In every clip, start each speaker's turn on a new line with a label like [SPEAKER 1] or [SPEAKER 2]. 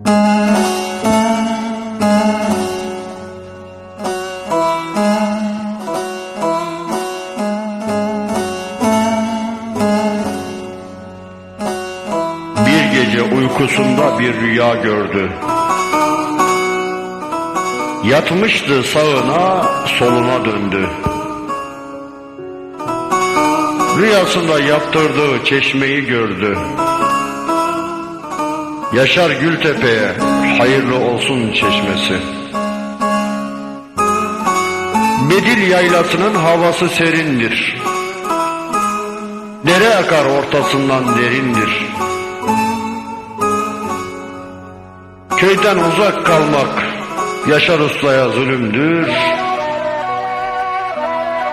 [SPEAKER 1] Bir gece uykusunda bir rüya gördü. Yatmıştı sağına, soluna döndü. Rüyasında yaptırdığı çeşmeyi gördü. Yaşar Gültepe'ye hayırlı olsun çeşmesi. Bedil yaylasının havası serindir. Dere akar ortasından derindir. Köyden uzak kalmak Yaşar Usta'ya zulümdür.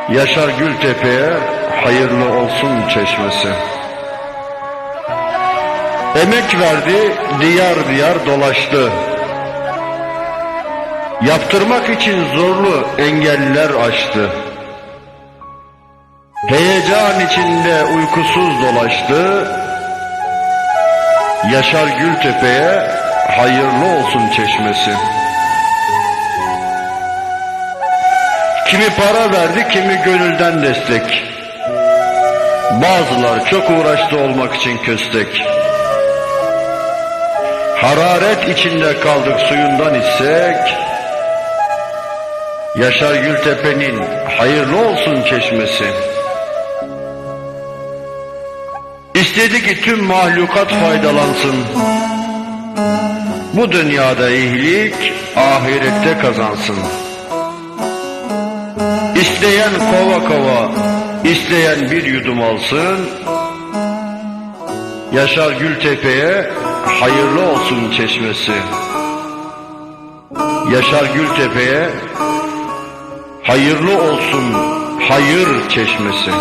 [SPEAKER 1] Yaşar Gültepe'ye hayırlı olsun çeşmesi. Emek verdi, diyar diyar dolaştı. Yaptırmak için zorlu engeller aştı. Heyecan içinde uykusuz dolaştı. Yaşar Gültepe'ye hayırlı olsun çeşmesi. Kimi para verdi, kimi gönülden destek. Bazılar çok uğraştı olmak için köstek. Hararet içinde kaldık suyundan içsek. Yaşar Gültepe'nin hayırlı olsun çeşmesi. İstedi ki tüm mahlukat faydalansın. Bu dünyada iyilik, ahirette kazansın. İsteyen kova kova, isteyen bir yudum alsın. Yaşar Gültepe'ye hayırlı olsun çeşmesi. Yaşar Gültepe'ye hayırlı olsun hayır çeşmesi.